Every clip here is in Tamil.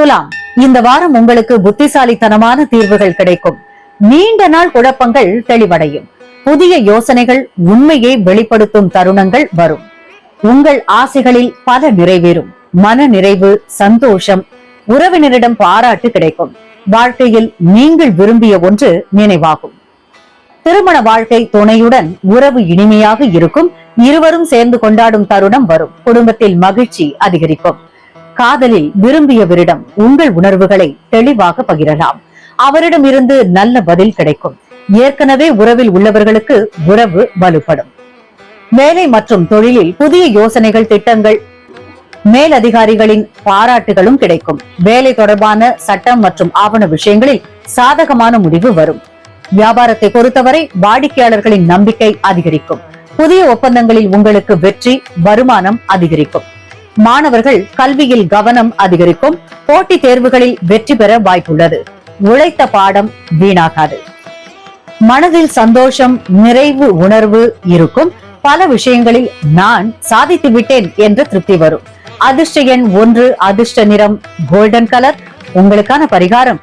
துலாம். இந்த வாரம் உங்களுக்கு புத்திசாலித்தனமான தீர்வுகள் கிடைக்கும். நீண்ட நாள் குழப்பங்கள் தெளிவடையும். புதிய யோசனைகள் உண்மையை வெளிப்படுத்தும் தருணங்கள் வரும். உங்கள் ஆசைகளில் பல நிறைவேறும். மன நிறைவு சந்தோஷம் உறவினரிடம் பாராட்டு கிடைக்கும். வாழ்க்கையில் நீங்கள் விரும்பிய ஒன்று நினைவாகும். திருமண வாழ்க்கை துணையுடன் உறவு இனிமையாக இருக்கும். இருவரும் சேர்ந்து கொண்டாடும் தருணம் வரும். குடும்பத்தில் மகிழ்ச்சி அதிகரிக்கும். காதலில் விரும்பியவரிடம் உங்கள் உணர்வுகளை தெளிவாக பகிரலாம். அவரிடம் இருந்து நல்ல பதில் கிடைக்கும். ஏற்கனவே உறவில் உள்ளவர்களுக்கு உறவு வலுப்படும். வேலை மற்றும் தொழிலில் புதிய யோசனைகள் திட்டங்கள் மேலதிகாரிகளின் பாராட்டுகளும் கிடைக்கும். வேலை தொடர்பான சட்டம் மற்றும் ஆவண விஷயங்களில் சாதகமான முடிவு வரும். வியாபாரத்தை பொறுத்தவரை வாடிக்கையாளர்களின் நம்பிக்கை அதிகரிக்கும். புதிய ஒப்பந்தங்களில் உங்களுக்கு வெற்றி வருமானம் அதிகரிக்கும். மாணவர்கள் கல்வியில் கவனம் அதிகரிக்கும். போட்டி தேர்வுகளில் வெற்றி பெற வாய்ப்புள்ளது. உழைத்த பாடம் வீணாகாது. மனதில் சந்தோஷம் நிறைவு உணர்வு இருக்கும். பல விஷயங்களில் நான் சாதித்து விட்டேன் என்ற திருப்தி வரும். அதிர்ஷ்ட எண் ஒன்று அதிர்ஷ்ட நிறம் கோல்டன் கலர் உங்களுக்கான பரிகாரம்.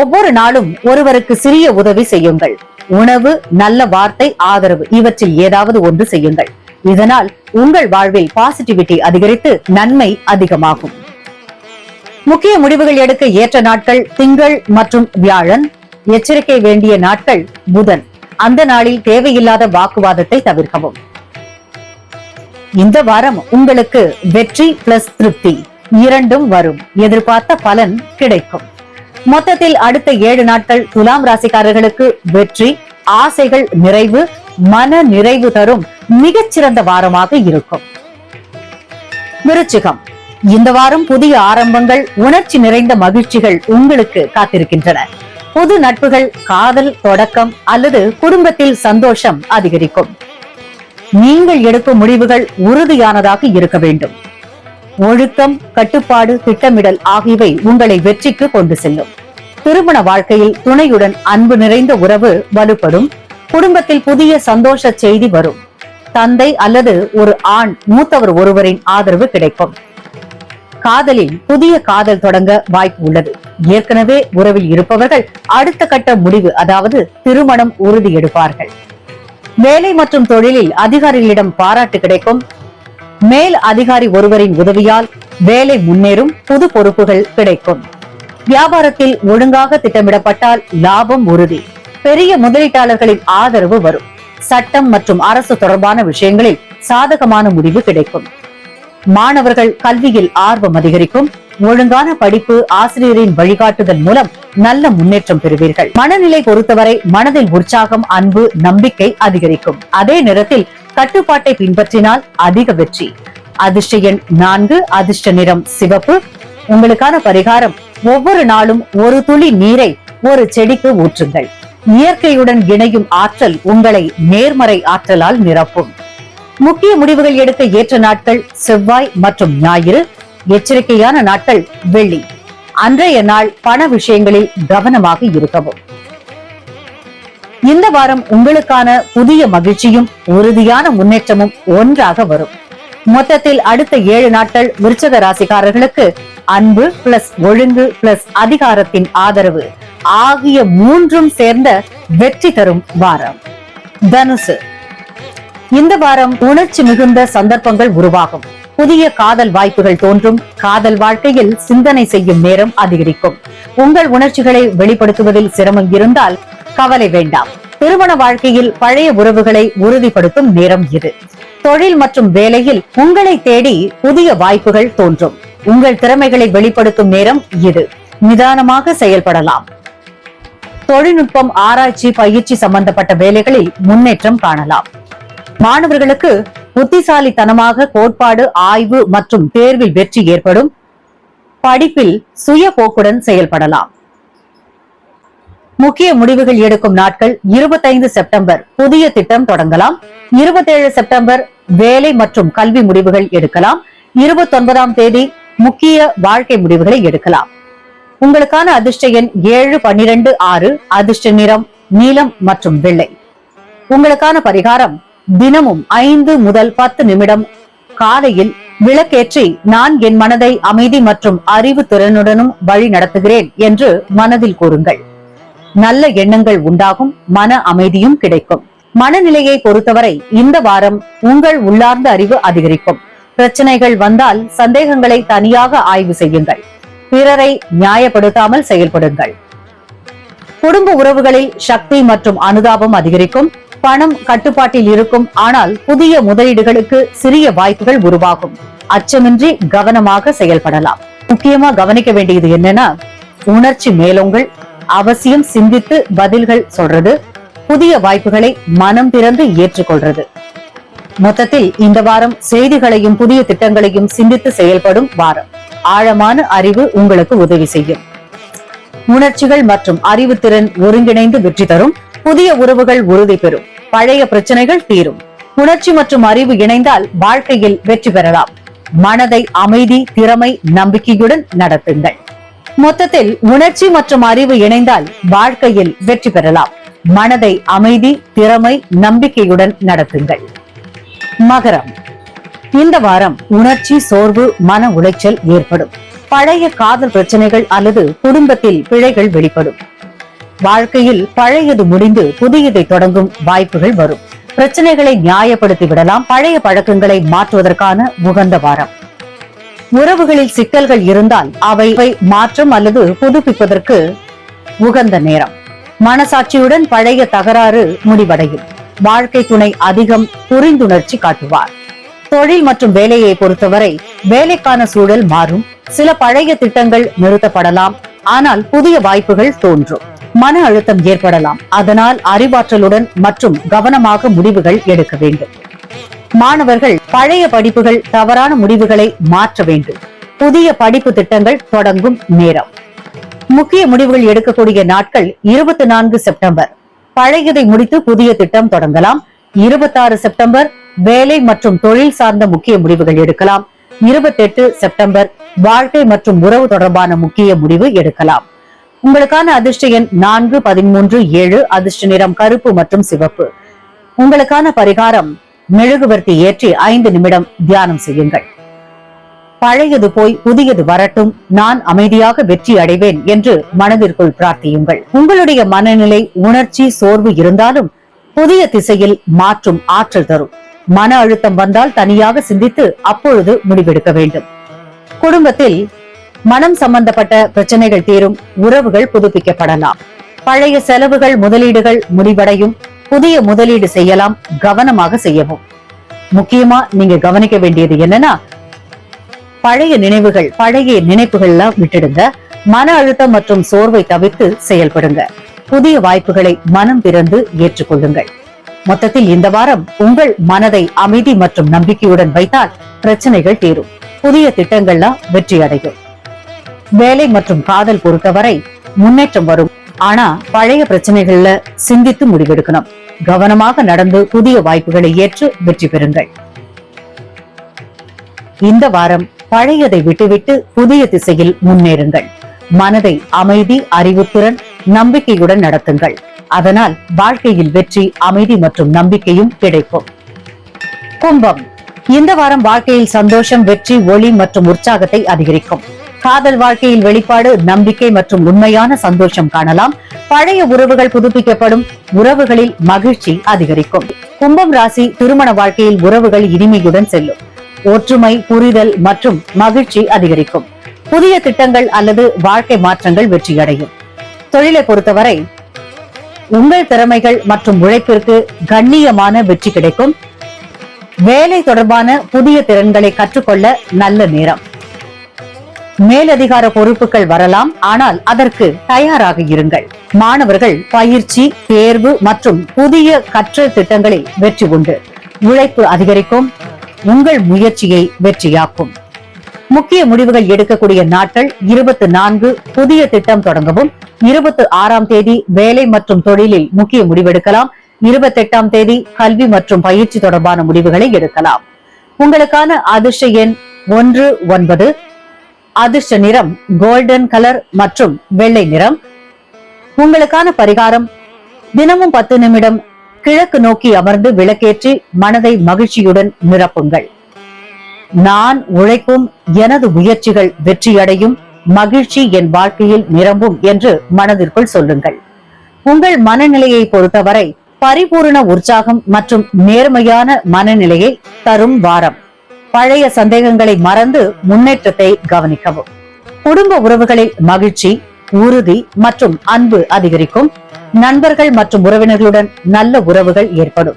ஒவ்வொரு நாளும் ஒருவருக்கு சிறிய உதவி செய்யுங்கள். உணவு நல்ல வார்த்தை ஆதரவு இவற்றில் ஏதாவது ஒன்று செய்யுங்கள். இதனால் உங்கள் வாழ்வில் பாசிட்டிவிட்டி அதிகரித்து நன்மை அதிகமாகும். முக்கிய முடிவுகள் எடுக்க ஏற்ற நாட்கள் திங்கள் மற்றும் வியாழன். எச்சரிக்கை வேண்டிய நாட்கள் புதன். அந்த நாளில் தேவையில்லாத வாக்குவாதத்தை தவிர்க்கவும். இந்த வாரம் உங்களுக்கு வெற்றி பிளஸ் திருப்தி இரண்டும் வரும். எதிர்பார்த்த பலன் கிடைக்கும். மொத்தத்தில் அடுத்த ஏழு நாட்கள் துலாம் ராசிக்காரர்களுக்கு வெற்றி ஆசைகள் நிறைவு மன நிறைவு தரும். மிகச்சிறந்த வாரமாக இருக்கும். விருச்சிகம் இந்த வாரம் புதிய ஆரம்பங்கள் உணர்ச்சி நிறைந்த மகிழ்ச்சிகள் உங்களுக்கு காத்திருக்கின்றன. புது நட்புகள் காதல் தொடக்கம் அல்லது குடும்பத்தில் சந்தோஷம் அதிகரிக்கும். நீங்கள் எடுக்கும் முடிவுகள் உறுதியானதாக இருக்க வேண்டும். ஒழுக்கம் கட்டுப்பாடு திட்டமிடல் ஆகியவை உங்களை வெற்றிக்கு கொண்டு செல்லும். திருமண வாழ்க்கையில் துணையுடன் அன்பு நிறைந்த உறவு வலுப்படும். குடும்பத்தில் புதிய சந்தோஷ செய்தி வரும். தந்தை அல்லது ஒரு ஆண் மூத்தவர் ஒருவரின் ஆதரவு கிடைக்கும். காதலில் புதிய காதல் தொடங்க வாய்ப்பு உள்ளது. ஏற்கனவே உறவில் இருப்பவர்கள் அடுத்த கட்ட முடிவு அதாவது திருமணம் உறுதி எடுப்பார்கள். வேலை மற்றும் தொழிலில் அதிகாரிகளிடம் பாராட்டு கிடைக்கும். மேல் அதிகாரி ஒருவரின் உதவியால் வேலை முன்னேறும் புது பொறுப்புகள் கிடைக்கும். வியாபாரத்தில் ஒழுங்காக திட்டமிடப்பட்டால் லாபம் உறுதி. பெரிய முதலீட்டாளர்களின் ஆதரவு வரும். சட்டம் மற்றும் அரசு தொடர்பான விஷயங்களில் சாதகமான முடிவு கிடைக்கும். மாணவர்கள் கல்வியில் ஆர்வம் அதிகரிக்கும். ஒழுங்கான படிப்பு ஆசிரியரின் வழிகாட்டுதல் மூலம் நல்ல முன்னேற்றம் பெறுவீர்கள். மனநிலை பொறுத்தவரை மனதில் உற்சாகம் அன்பு நம்பிக்கை அதிகரிக்கும். அதே நேரத்தில் கட்டுப்பாட்டை பின்பற்றினால் அதிக வெற்றி. அதிர்ஷ்ட எண் நான்கு அதிர்ஷ்ட நிறம் சிவப்பு. உங்களுக்கான பரிகாரம் ஒவ்வொரு நாளும் ஒரு துளி நீரை ஒரு செடிக்கு ஊற்றுங்கள். இயற்கையுடன் இணையும் ஆற்றல் உங்களை நேர்மறை ஆற்றலால் நிரப்பும். முக்கிய முடிவுகள் எடுக்க ஏற்ற நாட்கள் செவ்வாய் மற்றும் ஞாயிறு எச்சரிக்கையான நாட்கள் வெள்ளி. அன்றைய நாள் பண விஷயங்களில் கவனமாக இருக்கவும். இந்த வாரம் உங்களுக்கான புதிய மகிழ்ச்சியும் உறுதியான முன்னேற்றமும் ஒன்றாக வரும். மொத்தத்தில் அடுத்த ஏழு நாட்கள் விருச்சக ராசிக்காரர்களுக்கு அன்பு பிளஸ் ஒழுங்கு பிளஸ் அதிகாரத்தின் ஆதரவு. ஆகிய மூன்றும் சேர்ந்த வெற்றி தரும் வாரம். தனுசு. இந்த வாரம் உணர்ச்சி மிகுந்த சந்தர்ப்பங்கள் உருவாகும். புதிய காதல் வாய்ப்புகள் தோன்றும். காதல் வாழ்க்கையில் சிந்தனை செய்யும் நேரம் அதிகரிக்கும். உங்கள் உணர்ச்சிகளை வெளிப்படுத்துவதில் சிரமம் இருந்தால் கவலை வேண்டாம். திருமண வாழ்க்கையில் பழைய உறவுகளை உறுதிப்படுத்தும் நேரம் இது. தொழில் மற்றும் வேலையில் உங்களை தேடி புதிய வாய்ப்புகள் தோன்றும். உங்கள் திறமைகளை வெளிப்படுத்தும் நேரம் இது. நிதானமாக செயல்படலாம். தொழில்நுட்பம் ஆராய்ச்சி பயிற்சி சம்பந்தப்பட்ட வேலைகளில் முன்னேற்றம் காணலாம். மாணவர்களுக்கு புத்திசாலித்தனமாக கோட்பாடு ஆய்வு மற்றும் தேர்வில் வெற்றி ஏற்படும் படிப்பில் சுய போக்குடன் செயல்படலாம். முக்கிய முடிவுகள் எடுக்கும் நாட்கள் இருபத்தைந்து செப்டம்பர். புதிய திட்டம் தொடங்கலாம். இருபத்தேழு செப்டம்பர் வேலை மற்றும் கல்வி முடிவுகள் எடுக்கலாம். இருபத்தி ஒன்பதாம் தேதி முக்கிய வாழ்க்கை முடிவுகளை எடுக்கலாம். உங்களுக்கான அதிர்ஷ்ட எண் ஏழு பன்னிரண்டு ஆறு அதிர்ஷ்ட நிறம் நீலம் மற்றும் வெள்ளை. உங்களுக்கான பரிகாரம் தினமும் ஐந்து முதல் பத்து நிமிடம். காலையில் விளக்கேற்றி நான் என் மனதை அமைதி மற்றும் அறிவு திறனுடனும் வழி நடத்துகிறேன் என்று மனதில் கூறுங்கள். நல்ல எண்ணங்கள் உண்டாகும் மன அமைதியும் கிடைக்கும். மனநிலையை பொறுத்தவரை இந்த வாரம் உங்கள் உள்ளார்ந்த அறிவு அதிகரிக்கும். பிரச்சனைகள் வந்தால் சந்தேகங்களை தனியாக ஆய்வு செய்யுங்கள். பிறரை நியாயப்படுத்தாமல் செயல்படுங்கள். குடும்ப உறவுகளில் சக்தி மற்றும் அனுதாபம் அதிகரிக்கும். பணம் கட்டுப்பாட்டில் இருக்கும். ஆனால் புதிய முதலீடுகளுக்கு சிறிய வாய்ப்புகள் உருவாகும். அச்சமின்றி கவனமாக செயல்படலாம். முக்கியமா கவனிக்க வேண்டியது என்னன்னா உணர்ச்சி மேலோங்கள் அவசியம் சிந்தித்து பதில்கள் சொல்றது புதிய வாய்ப்புகளை மனம் திறந்து ஏற்றுக்கொள்றது. மொத்தத்தில் இந்த வாரம் செய்திகளையும் புதிய திட்டங்களையும் சிந்தித்து செயல்படும் வாரம். ஆழமான அறிவு உங்களுக்கு உதவி செய்யும். உணர்ச்சிகள் மற்றும் அறிவுத்திறன் ஒருங்கிணைந்து வெற்றி தரும். புதிய உறவுகள் உறுதி பெறும். பழைய பிரச்சனைகள் தீரும். உணர்ச்சி மற்றும் அறிவு இணைந்தால் வாழ்க்கையில் வெற்றி பெறலாம். மனதை அமைதி திறமை நம்பிக்கையுடன் நடத்துங்கள். மொத்தத்தில் உணர்ச்சி மற்றும் அறிவு இணைந்தால் வாழ்க்கையில் வெற்றி பெறலாம். மனதை அமைதி திறமை நம்பிக்கையுடன் நடத்துங்கள். மகரம். இந்த வாரம் உணர்ச்சி சோர்வு மன உளைச்சல் ஏற்படும். பழைய காதல் பிரச்சனைகள் அல்லது குடும்பத்தில் பிழைகள் வெளிப்படும். வாழ்க்கையில் பழையது முடிந்து புதியதை தொடங்கும் வாய்ப்புகள் வரும். பிரச்சனைகளை நியாயப்படுத்தி விடலாம். பழைய பழக்கங்களை மாற்றுவதற்கான உகந்த வாரம். உறவுகளில் சிக்கல்கள் இருந்தால் அவை மாற்றம் அல்லது புதுப்பிப்பதற்கு உகந்த நேரம். மனசாட்சியுடன் பழைய தகராறு முடிவடையும். வாழ்க்கை துணை அதிகம் புரிந்துணர்ச்சி காட்டுவார். தொழில் மற்றும் வேலையை பொறுத்தவரை வேலைக்கான சூழல் மாறும். சில பழைய திட்டங்கள் நிறுத்தப்படலாம். ஆனால் புதிய வாய்ப்புகள் தோன்றும். மன அழுத்தம் ஏற்படலாம். அதனால் அறிவாற்றலுடன் மற்றும் கவனமாக முடிவுகள் எடுக்க வேண்டும். மாணவர்கள் பழைய படிப்புகள் தவறான முடிவுகளை மாற்ற வேண்டும். புதிய படிப்பு திட்டங்கள் தொடங்கும் நேரம். முக்கிய முடிவுகள் எடுக்கக்கூடிய நாட்கள் இருபத்தி நான்கு செப்டம்பர். பழையதை முடித்து புதிய திட்டம் தொடங்கலாம். இருபத்தாறு செப்டம்பர் வேலை மற்றும் தொழில் சார்ந்த முக்கிய முடிவுகள் எடுக்கலாம். இருபத்தி எட்டு செப்டம்பர் வாழ்க்கை மற்றும் உறவு தொடர்பான முக்கிய முடிவு எடுக்கலாம். உங்களுக்கான அதிர்ஷ்ட எண் நான்கு பதிமூன்று ஏழு அதிர்ஷ்ட நிறம் கருப்பு மற்றும் சிவப்பு. உங்களுக்கான பரிகாரம் மெழுகுவர்த்தி ஏற்றி ஐந்து நிமிடம் தியானம் செய்யுங்கள். பழையது போய் புதியது வரட்டும். நான் அமைதியாக வெற்றி அடைவேன் என்று மனதிற்குள் பிரார்த்தியுங்கள். உங்களுடைய மனநிலை உணர்ச்சி சோர்வு இருந்தாலும் புதிய திசையில் மாற்றும் ஆற்றல் தரும். மன அழுத்தம் வந்தால் தனியாக சிந்தித்து அப்பொழுது முடிவெடுக்க வேண்டும். குடும்பத்தில் மனம் சம்பந்தப்பட்ட பிரச்சனைகள் தீரும் உறவுகள் புதுப்பிக்கப்படலாம். பழைய செலவுகள் முதலீடுகள் முடிவடையும். புதிய முதலீடு செய்யலாம் கவனமாக செய்யவும். முக்கியமா நீங்க கவனிக்க வேண்டியது என்னன்னா பழைய நினைவுகள் பழைய நினைப்புகள்லாம் விட்டுடுங்க. மன அழுத்தம் மற்றும் சோர்வை தவிர்த்து செயல்படுங்க. புதிய வாய்ப்புகளை மனம் திறந்து ஏற்றுக்கொள்ளுங்கள். மொத்தத்தில் இந்த வாரம் உங்கள் மனதை அமைதி மற்றும் நம்பிக்கையுடன் வைத்தால் பிரச்சனைகள் தீரும். புதிய திட்டங்கள்லாம் வெற்றி அடையும். வேலை மற்றும் காதல் பொறுத்தவரை முன்னேற்றம் வரும். ஆனா பழைய பிரச்சனைகள்ல சிந்தித்து முடிவெடுக்கணும். கவனமாக நடந்து புதிய வாய்ப்புகளை ஏற்று வெற்றி பெறுங்கள். இந்த வாரம் பழையதை விட்டுவிட்டு புதிய திசையில் முன்னேறுங்கள். மனதை அமைதி அறிவுத்திறன் நம்பிக்கையுடன் நடத்துங்கள். அதனால் வாழ்க்கையில் வெற்றி அமைதி மற்றும் நம்பிக்கையும் கிடைக்கும். கும்பம். இந்த வாரம் வாழ்க்கையில் சந்தோஷம் வெற்றி ஒளி மற்றும் உற்சாகத்தை அதிகரிக்கும். காதல் வாழ்க்கையில் வெளிப்பாடு நம்பிக்கை மற்றும் உண்மையான சந்தோஷம் காணலாம். பழைய உறவுகள் புதுப்பிக்கப்படும். உறவுகளில் மகிழ்ச்சி அதிகரிக்கும். கும்பம் ராசி திருமண வாழ்க்கையில் உறவுகள் இனிமையுடன் செல்லும். ஒற்றுமை புரிதல் மற்றும் மகிழ்ச்சி அதிகரிக்கும். புதிய திட்டங்கள் அல்லது வாழ்க்கை மாற்றங்கள் வெற்றியடையும். தொழிலை பொறுத்தவரை உங்கள் திறமைகள் மற்றும் உழைப்பிற்கு கண்ணியமான வெற்றி கிடைக்கும். வேலை தொடர்பான புதிய திறன்களை கற்றுக்கொள்ள நல்ல நேரம். மேலதிகார பொறுப்புகள் வரலாம் ஆனால் அதற்கு தயாராக இருங்கள். மாணவர்கள் பயிற்சி தேர்வு மற்றும் புதிய கற்றல் திட்டங்களில் வெற்றி உண்டு. உழைப்பு அதிகரிக்கும் உங்கள் முயற்சியை வெற்றியாக்கும். முக்கிய முடிவுகள் எடுக்கக்கூடிய நாட்கள் இருபத்தி நான்கு புதிய திட்டம் தொடங்கவும் இருபத்தி ஆறாம் தேதி வேலை மற்றும் தொழிலில் முக்கிய முடிவெடுக்கலாம் இருபத்தி எட்டாம் தேதி கல்வி மற்றும் பயிற்சி தொடர்பான முடிவுகளை எடுக்கலாம். உங்களுக்கான அதிர்ஷ்ட எண் ஒன்று ஒன்பது அதிர்ஷ்ட நிறம் கோல்டன் கலர் மற்றும் வெள்ளை நிறம். உங்களுக்கான பரிகாரம் தினமும் பத்து நிமிடம் கிழக்கு நோக்கி அமர்ந்து விளக்கேற்றி மனதை மகிழ்ச்சியுடன் நிரப்புங்கள். நான் உழைக்கும் எனது முயற்சிகள் வெற்றியடையும் மகிழ்ச்சி என் வாழ்க்கையில் நிரம்பும் என்று மனதிற்குள் சொல்லுங்கள். உங்கள் மனநிலையை பொறுத்தவரை பரிபூர்ண உற்சாகம் மற்றும் நேர்மையான மனநிலையை தரும் வாரம். பழைய சந்தேகங்களை மறந்து முன்னேற்றத்தை கவனிக்கவும். குடும்ப உறவுகளில் மகிழ்ச்சி உறுதி மற்றும் அன்பு அதிகரிக்கும். நண்பர்கள் மற்றும் உறவினர்களுடன் நல்ல உறவுகள் ஏற்படும்.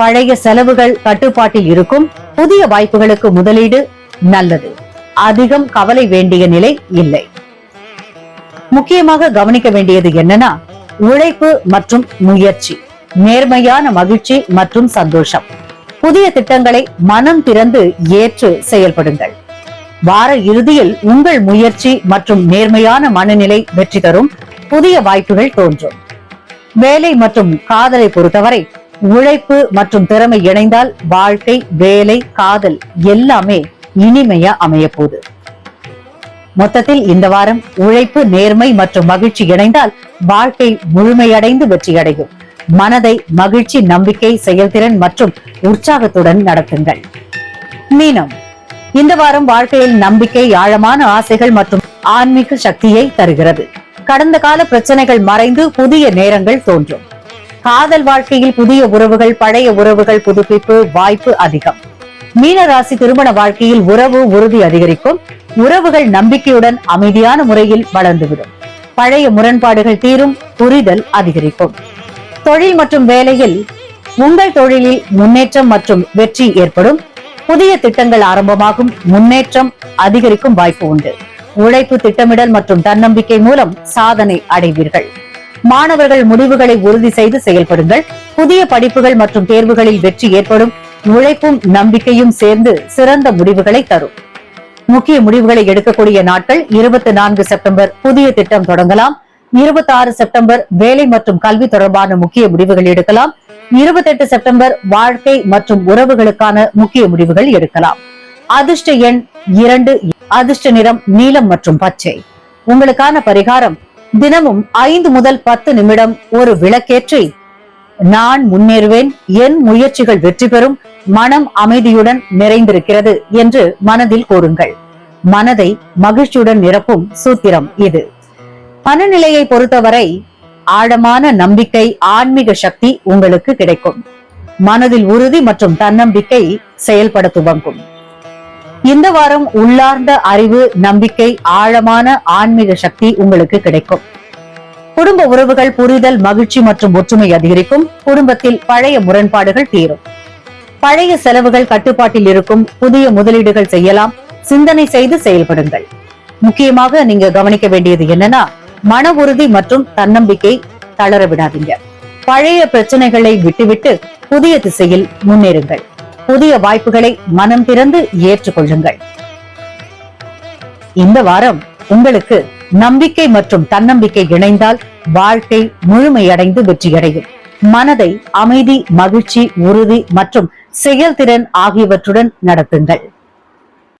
பழைய செலவுகள் கட்டுப்பாட்டில் இருக்கும் புதிய வாய்ப்புகளுக்கு முதலீடு நல்லது. அதிகம் கவலை வேண்டிய நிலை இல்லை. முக்கியமாக கவனிக்க வேண்டியது என்னன்னா உழைப்பு மற்றும் முயற்சி நேர்மையான மகிழ்ச்சி மற்றும் சந்தோஷம். புதிய திட்டங்களை மனம் திறந்து ஏற்று செயல்படுங்கள். வார இறுதியில் உங்கள் முயற்சி மற்றும் நேர்மையான மனநிலை வெற்றி தரும் புதிய வாய்ப்புகள் தோன்றும். வேலை மற்றும் காதலை பொறுத்தவரை உழைப்பு மற்றும் திறமை இணைந்தால் வாழ்க்கை வேலை காதல் எல்லாமே இனிமையா அமைய போகுது மொத்தத்தில் இந்த வாரம் உழைப்பு நேர்மை மற்றும் மகிழ்ச்சி இணைந்தால் வாழ்க்கை முழுமையடைந்து வெற்றியடையும் மனதை மகிழ்ச்சி நம்பிக்கை செயல்திறன் மற்றும் உற்சாகத்துடன் நடத்துங்கள். மீனம். இந்த வாரம் வாழ்க்கையில் நம்பிக்கை ஆழமான ஆசைகள் மற்றும் ஆன்மீக சக்தியை தருகிறது. கடந்த கால பிரச்சனைகள் மறைந்து புதிய நேரங்கள் தோன்றும். காதல் வாழ்க்கையில் புதிய உறவுகள் பழைய உறவுகள் புதுப்பிப்பு வாய்ப்பு அதிகம். மீன ராசி திருமண வாழ்க்கையில் உறவு உறுதி அதிகரிக்கும். உறவுகள் நம்பிக்கையுடன் அமைதியான முறையில் வளர்ந்துவிடும். பழைய முரண்பாடுகள் தீரும் புரிதல் அதிகரிக்கும். தொழில் மற்றும் வேலையில் உங்கள் தொழிலில் முன்னேற்றம் மற்றும் வெற்றி ஏற்படும். புதிய திட்டங்கள் ஆரம்பமாகும் முன்னேற்றம் அதிகரிக்கும் வாய்ப்பு உண்டு. உழைப்பு திட்டமிடல் மற்றும் தன்னம்பிக்கை மூலம் சாதனை அடைவீர்கள். மாணவர்கள் முடிவுகளை உறுதி செய்து செயல்படுங்கள். புதிய படிப்புகள் மற்றும் தேர்வுகளில் வெற்றி ஏற்படும். உழைப்பும் நம்பிக்கையும் சேர்ந்து சிறந்த முடிவுகளை தரும். முக்கிய முடிவுகளை எடுக்கக்கூடிய நாட்கள் இருபத்தி நான்கு செப்டம்பர். புதிய திட்டம் தொடங்கலாம். இருபத்தி ஆறு செப்டம்பர் வேலை மற்றும் கல்வி தொடர்பான முக்கிய முடிவுகள் எடுக்கலாம். இருபத்தி எட்டு செப்டம்பர் வாழ்க்கை மற்றும் உறவுகளுக்கான முக்கிய முடிவுகள் எடுக்கலாம். அதிர்ஷ்ட எண் இரண்டு. அதிர்ஷ்ட நிறம் நீலம் மற்றும் பச்சை. உங்களுக்கான பரிகாரம் தினமும் ஐந்து முதல் பத்து நிமிடம் ஒரு விளக்கேற்றி நான் முன்னேறுவேன் என் முயற்சிகள் வெற்றி பெறும் மனம் அமைதியுடன் நிறைந்திருக்கிறது என்று மனதில் கூறுங்கள். மனதை மகிழ்ச்சியுடன் நிரப்பும் சூத்திரம் இது. பணநிலையை பொறுத்தவரை ஆழமான நம்பிக்கை ஆன்மீக சக்தி உங்களுக்கு கிடைக்கும். மனதில் உறுதி மற்றும் தன்னம்பிக்கை செயல்பட துவங்கும். இந்த வாரம் உள்ளார்ந்த அறிவு நம்பிக்கை ஆழமான ஆன்மீக சக்தி உங்களுக்கு கிடைக்கும். குடும்ப உறவுகள் புரிதல் மகிழ்ச்சி மற்றும் ஒற்றுமை அதிகரிக்கும். குடும்பத்தில் பழைய முரண்பாடுகள் தீரும். பழைய செலவுகள் கட்டுப்பாட்டில் இருக்கும். புதிய முதலீடுகள் செய்யலாம். சிந்தனை செய்து செயல்படுங்கள். முக்கியமாக நீங்க கவனிக்க வேண்டியது என்னன்னா மன உறுதி மற்றும் தன்னம்பிக்கை தளர விடாதீங்க. பழைய பிரச்சனைகளை விட்டுவிட்டு புதிய திசையில் முன்னேறுங்கள். புதிய வாய்ப்புகளை மனம் திறந்து ஏற்றுக்கொள்ளுங்கள். இந்த வாரம் உங்களுக்கு நம்பிக்கை மற்றும் தன்னம்பிக்கை இணைந்தால் வாழ்க்கை முழுமையடைந்து வெற்றியடையும். மனதை அமைதி மகிழ்ச்சி உறுதி மற்றும் செயல்திறன் ஆகியவற்றுடன் நடத்துங்கள்.